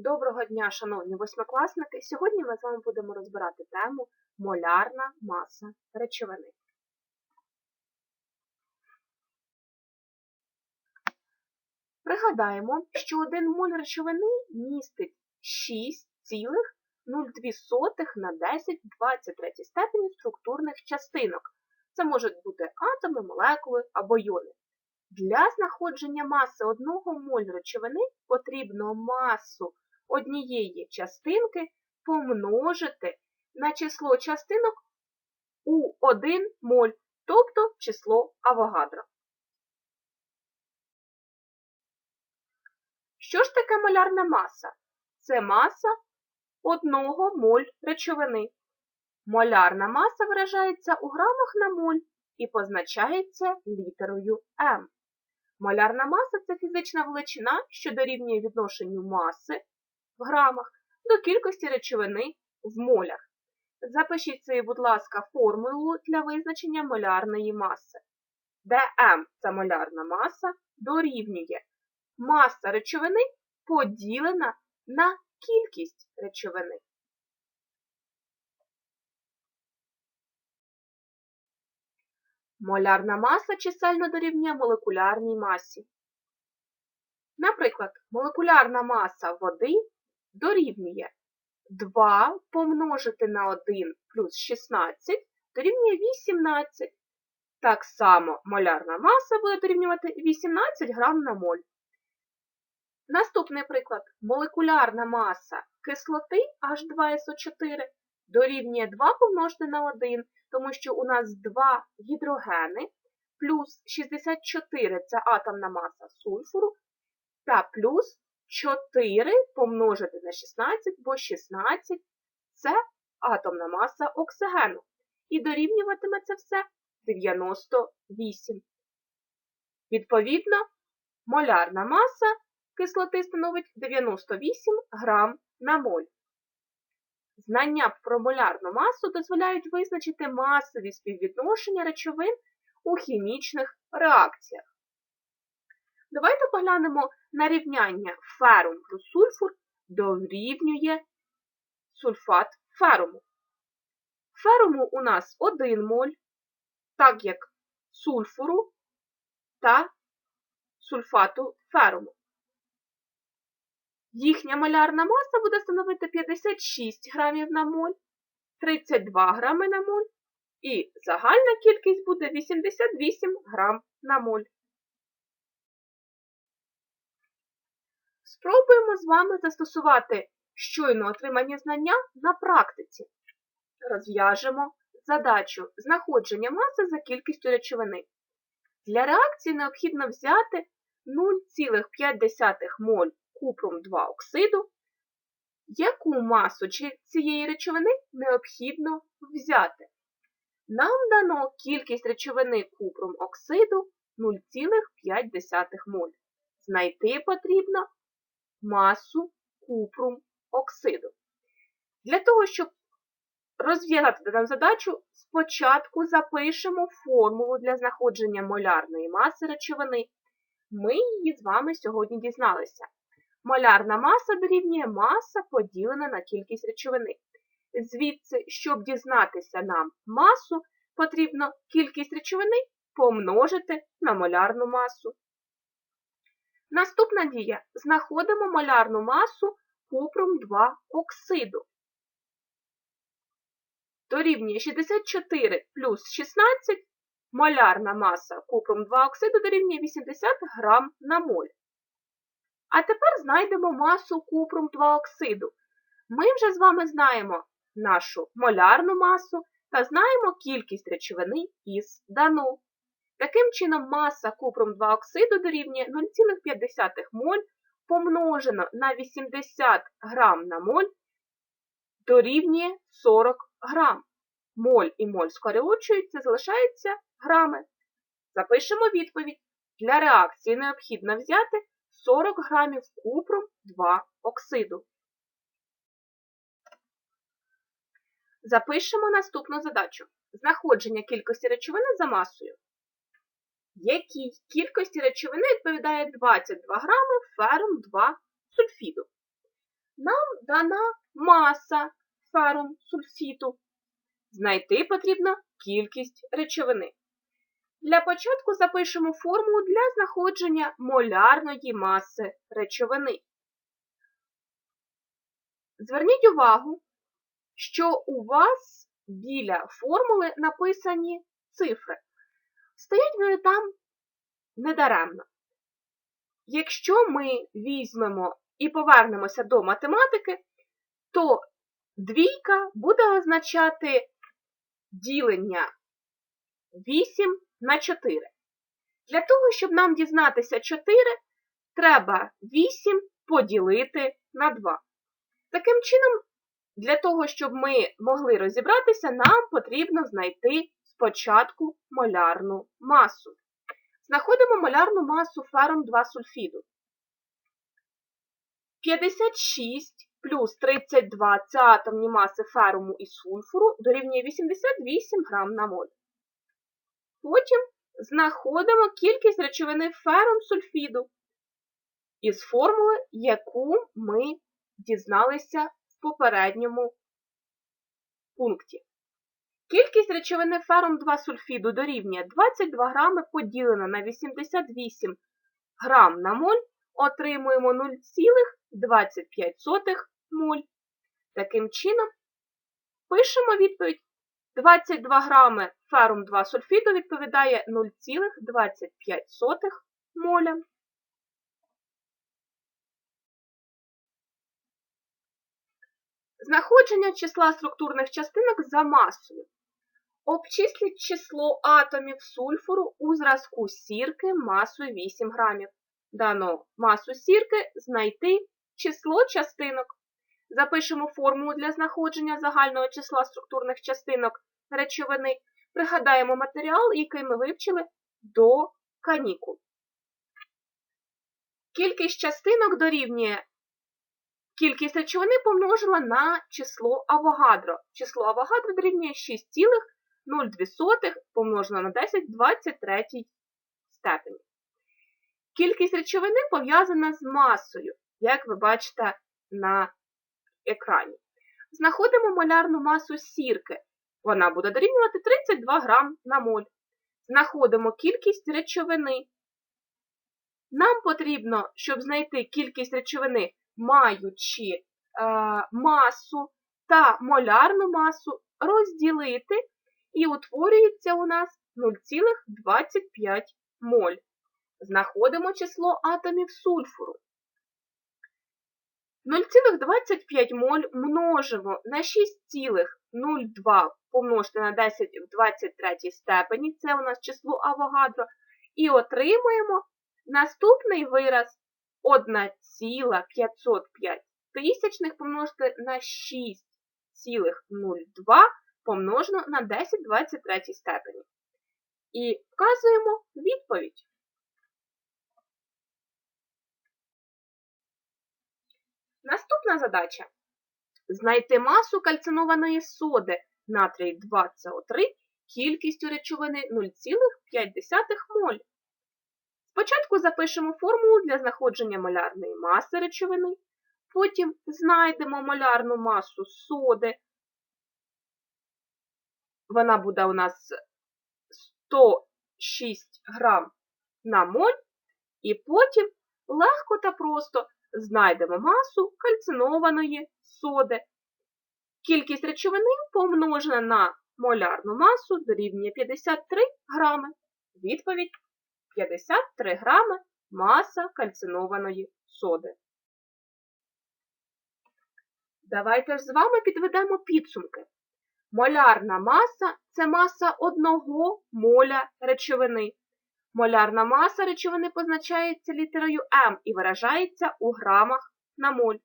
Доброго дня, шановні восьмикласники! Сьогодні ми з вами будемо розбирати тему молярна маса речовини. Пригадаємо, що один моль речовини містить 6,02 на 10 23 степені структурних частинок. Це можуть бути атоми, молекули або йони. Для знаходження маси одного моль речовини потрібно масу однієї частинки помножити на число частинок у 1 моль, тобто число Авогадро. Що ж таке молярна маса? Це маса одного моль речовини. Молярна маса виражається у грамах на моль і позначається літерою М. Молярна маса це фізична величина, що дорівнює відношенню маси в грамах до кількості речовини в молях. Запишіть собі, будь ласка, формулу для визначення молярної маси, де М це молярна маса дорівнює маса речовини поділена на кількість речовини. Молярна маса чисельно дорівнює молекулярній масі. Наприклад, молекулярна маса води дорівнює 2 помножити на 1 плюс 16 дорівнює 18. Так само молярна маса буде дорівнювати 18 грам на моль. Наступний приклад. Молекулярна маса кислоти H2SO4 дорівнює 2 помножити на 1, тому що у нас 2 гідрогени, плюс 64 це атомна маса сульфуру, та плюс 4 помножити на 16, бо 16 це атомна маса оксигену. І дорівнюватиме це все 98. Відповідно, молярна маса кислоти становить 98 грам на моль. Знання про молярну масу дозволяють визначити масові співвідношення речовин у хімічних реакціях. Давайте поглянемо на рівняння ферум плюс сульфур дорівнює сульфат феруму. Феруму у нас 1 моль, так як сульфуру та сульфату феруму. Їхня малярна маса буде становити 56 грамів на моль, 32 грами на моль, і загальна кількість буде 88 грам на моль. Спробуємо з вами застосувати щойно отримані знання на практиці. Розв'яжемо задачу знаходження маси за кількістю речовини. Для реакції необхідно взяти 0,5 моль купром 2 оксиду, яку масу цієї речовини необхідно взяти. Нам дано кількість речовини купром оксиду 0,5 моль. Знайти потрібно масу купрум оксиду. Для того, щоб розв'язати дану задачу, спочатку запишемо формулу для знаходження молярної маси речовини. Ми її з вами сьогодні дізналися. Молярна маса дорівнює маса поділена на кількість речовини. Звідси, щоб дізнатися нам масу, потрібно кількість речовини помножити на молярну масу. Наступна дія. Знаходимо молярну масу купром 2 оксиду. Дорівнює 64 плюс 16, молярна маса купром 2 оксиду дорівнює 80 грам на моль. А тепер знайдемо масу купром 2 оксиду. Ми вже з вами знаємо нашу молярну масу та знаємо кількість речовини із дану. Таким чином, маса купром 2 оксиду дорівнює 0,5 моль помножено на 80 грам на моль дорівнює 40 грам. Моль і моль скорочуються, залишаються грами. Запишемо відповідь. Для реакції необхідно взяти 40 грамів купром 2 оксиду. Запишемо наступну задачу. Знаходження кількості речовини за масою. Якій кількості речовини відповідає 22 грами ферум 2 сульфіду. нам дана маса ферум сульфіту. Знайти потрібно кількість речовини. Для початку запишемо формулу для знаходження молярної маси речовини. Зверніть увагу, що у вас біля формули написані цифри. Стоять вони там недаремно. Якщо ми візьмемо і повернемося до математики, то двійка буде означати ділення 8 на 4. Для того, щоб нам дізнатися 4, треба 8 поділити на 2. Таким чином, для того, щоб ми могли розібратися, нам потрібно знайти спочатку молярну масу. Знаходимо молярну масу ферум 2 сульфіду. 56 плюс 32 це атомні маси феруму і сульфуру дорівнює 88 грам на моль. Потім знаходимо кількість речовини ферум сульфіду із формули, яку ми дізналися в попередньому пункті. Кількість речовини ферум 2 сульфіду дорівнює 22 грами поділено на 88 грам на моль, отримуємо 0,25 моль. Таким чином, пишемо відповідь 22 грами ферум 2 сульфіду відповідає 0,25 моля. Знаходження числа структурних частинок за масою. Обчисліть число атомів сульфуру у зразку сірки масою 8 грамів. Дано масу сірки знайти число частинок. Запишемо формулу для знаходження загального числа структурних частинок речовини. Пригадаємо матеріал, який ми вивчили до канікул. Кількість частинок дорівнює кількість речовини помножила на число Авогадро. Число Авогадро дорівнює 6,02 помножено на 10 в 23 степені. Кількість речовини пов'язана з масою, як ви бачите на екрані. Знаходимо молярну масу сірки. Вона буде дорівнювати 32 грам на моль. Знаходимо кількість речовини. Нам потрібно, щоб знайти кількість речовини, маючи е, масу та молярну масу, розділити, і утворюється у нас 0,25 моль. Знаходимо число атомів сульфуру. 0,25 моль множимо на 6,02 помножити на 10 в 23 степені, це у нас число Авогадро, і отримуємо наступний вираз 1,505 тисячних помножити на 6,02 помножено на 10 в 23 степені. І вказуємо відповідь. Наступна задача. Знайти масу кальцинованої соди натрій 2СО3 кількістю речовини 0,5 моль. Спочатку запишемо формулу для знаходження молярної маси речовини, потім знайдемо молярну масу соди. Вона буде у нас 106 грам на моль, і потім легко та просто знайдемо масу кальцинованої соди. Кількість речовини помножена на молярну масу дорівнює 53 грами. Відповідь 53 грами маса кальцинованої соди. Давайте ж з вами підведемо підсумки. Молярна маса це маса одного моля речовини. Молярна маса речовини позначається літерою М і виражається у грамах на моль.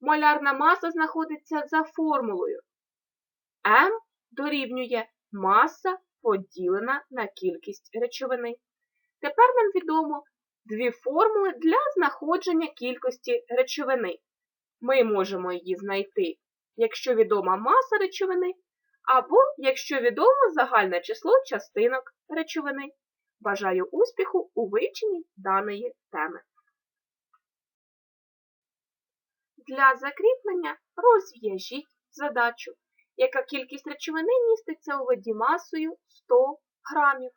Молярна маса знаходиться за формулою. М дорівнює маса поділена на кількість речовини. Тепер нам відомо дві формули для знаходження кількості речовини. Ми можемо її знайти, якщо відома маса речовини, або якщо відомо загальне число частинок речовини. Бажаю успіху у вивченні даної теми. Для закріплення розв'яжіть задачу, яка кількість речовини міститься у воді масою 100 грамів.